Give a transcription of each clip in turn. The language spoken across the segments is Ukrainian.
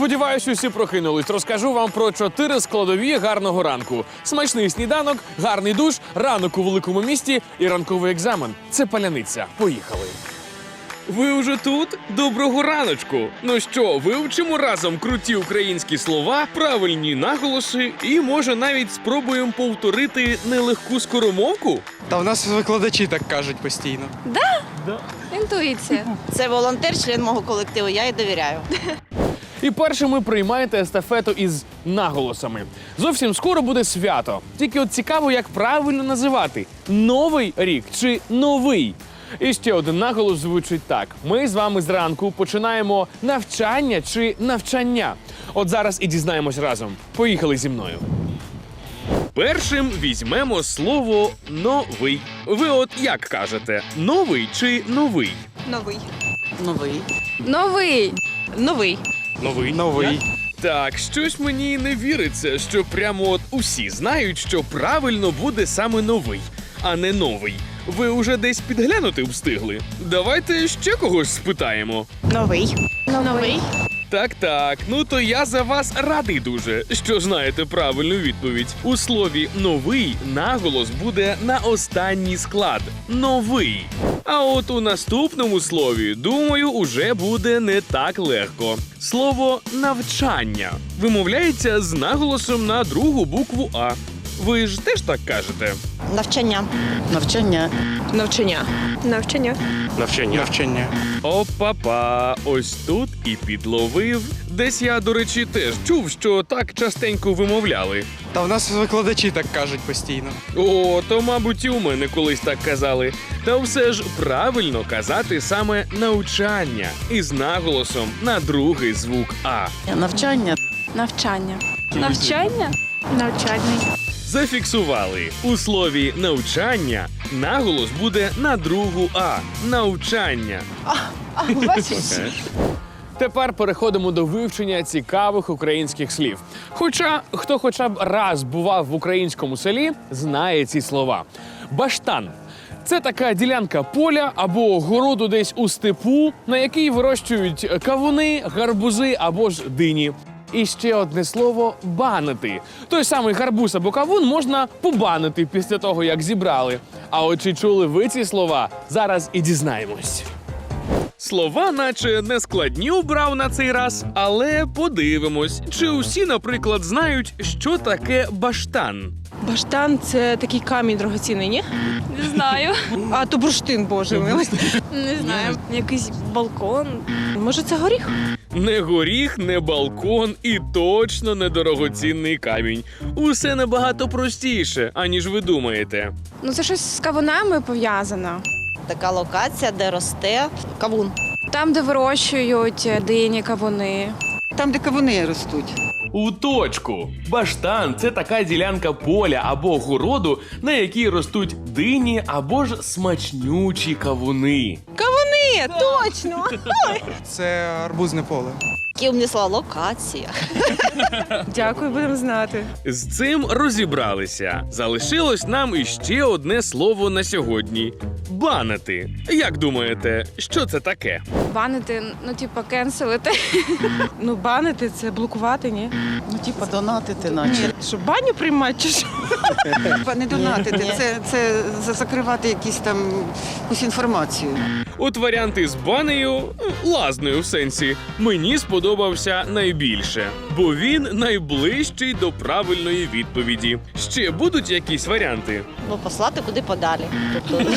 Сподіваюсь, усі прокинулись. Розкажу вам про чотири складові гарного ранку: смачний сніданок, гарний душ, ранок у великому місті і ранковий екзамен. Це паляниця. Поїхали. Ви уже тут? Доброго раночку! Ну що, вивчимо разом круті українські слова, правильні наголоси і може навіть спробуємо повторити нелегку скоромовку? Та в нас викладачі так кажуть постійно. Інтуїція. Це волонтер, член мого колективу. Я їй довіряю. І першими приймаєте естафету із наголосами. Зовсім скоро буде свято. Тільки от цікаво, як правильно називати: новий рік чи новий. І ще один наголос звучить так: ми з вами зранку починаємо навчання чи навчання. От зараз і дізнаємось разом. Поїхали зі мною. Першим візьмемо слово новий. Ви от як кажете, новий чи новий? Новий. Новий. Новий. Новий. Новий. Новий. Так, щось мені не віриться, що прямо от усі знають, що правильно буде саме новий, а не новий. Ви уже десь підглянути встигли. Давайте ще когось спитаємо. Новий. Новий. Так, так. Ну то я за вас радий дуже, що знаєте правильну відповідь. У слові новий наголос буде на останній склад новий. А от у наступному слові, думаю, уже буде не так легко. Слово навчання вимовляється з наголосом на другу букву А. Ви ж теж так кажете? Навчання. Навчання. Навчання. Навчання. Навчання. Навчання. Опа-па, ось тут і підловив. Десь я, до речі, теж чув, що так частенько вимовляли. Та в нас викладачі так кажуть постійно. О, то, мабуть, і у мене колись так казали. Та все ж правильно казати саме навчання із наголосом на другий звук А. Навчання. Навчання. Навчання. Навчальний. Зафіксували у слові навчання наголос буде на другу А. Навчання. Тепер переходимо до вивчення цікавих українських слів. Хоча хто хоча б раз бував в українському селі, знає ці слова. Баштан. Це така ділянка поля або городу десь у степу, на якій вирощують кавуни, гарбузи або ж дині. І ще одне слово банити. Той самий гарбуз або кавун можна побанити після того, як зібрали. А от чи чули ви ці слова? Зараз і дізнаємось. Слова, наче не складні обрав на цей раз, але подивимось, чи усі, наприклад, знають, що таке баштан. Баштан це такий камінь дорогоцінний, ні? Не знаю. А то бурштин, боже милий. Не знаю. Якийсь балкон. Може, це горіх? Не горіх, не балкон і точно не дорогоцінний камінь. Усе набагато простіше, аніж ви думаєте. Ну, це щось з кавунами пов'язано. Така локація, де росте кавун. Там, де вирощують дині, кавуни. Там, де кавуни ростуть. У точку. Баштан це така ділянка поля або городу, на якій ростуть дині або ж смачнючі кавуни. Точно! Це арбузне поле. Які умні слова локація. Дякую, будемо знати. З цим розібралися. Залишилось нам іще одне слово на сьогодні: банити. Як думаєте, що це таке? Банити, ну, типа, кенселити. Ну, банити це блокувати, ні? Ну, типа, донатити, наче. Що баню приймати чи що? Не донатити, це, це закривати якісь там якусь інформацію. От варіанти з банею, м, лазнею в сенсі, мені сподобався найбільше, бо він найближчий до правильної відповіді. Ще будуть якісь варіанти? Ну, послати куди подалі. Тобто,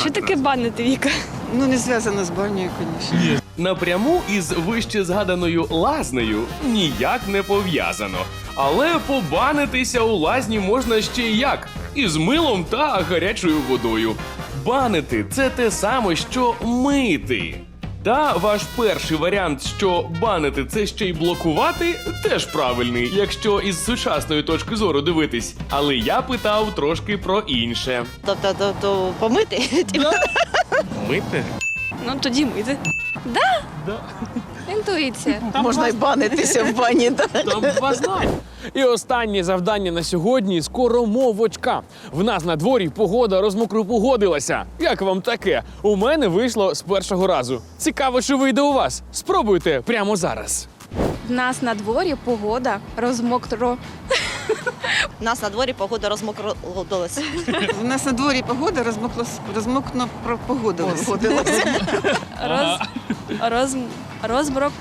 Що таке банити, Віка? Ну, не зв'язано з банею, звісно. Напряму із вище згаданою лазнею ніяк не пов'язано. Але побанитися у лазні можна ще й як із милом та гарячою водою. Банити це те саме, що мити. Та ваш перший варіант, що банити це ще й блокувати, теж правильний, якщо із сучасної точки зору дивитись. Але я питав трошки про інше. тобто, тобто помити. Типу, Мити? Ну тоді мити. Інтуїція. Можна й банитися в бані. да. Там два. І останнє завдання на сьогодні скоромовочка. В нас на дворі погода розмокропогодилася. Як вам таке? У мене вийшло з першого разу. Цікаво, чи вийде у вас. Спробуйте прямо зараз. В нас на дворі погода розмокро. У нас на дворі погода розмокродилась. У нас на дворі погода розмокло розмокно погоду. Роз, роз, розброк.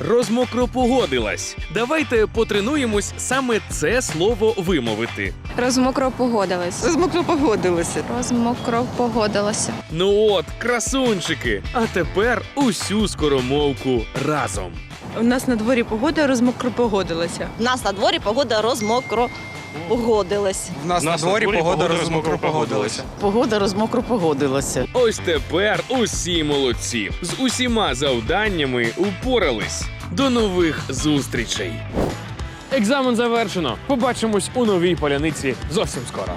Розмокропогодилась. Давайте потренуємось саме це слово вимовити. Розмокро погодилась. Розмокро погодилося. Розмокро погодилася. Ну от, красунчики. А тепер усю скоромовку разом. У нас на дворі погода розмокро погодилася. У нас на дворі погода розмокро погодилась. В нас на дворі погода розмокро погодилася. Погода розмокро погодилася. Ось тепер усі молодці. З усіма завданнями упорались. До нових зустрічей. Екзамен завершено. Побачимось у новій поляниці зовсім скоро.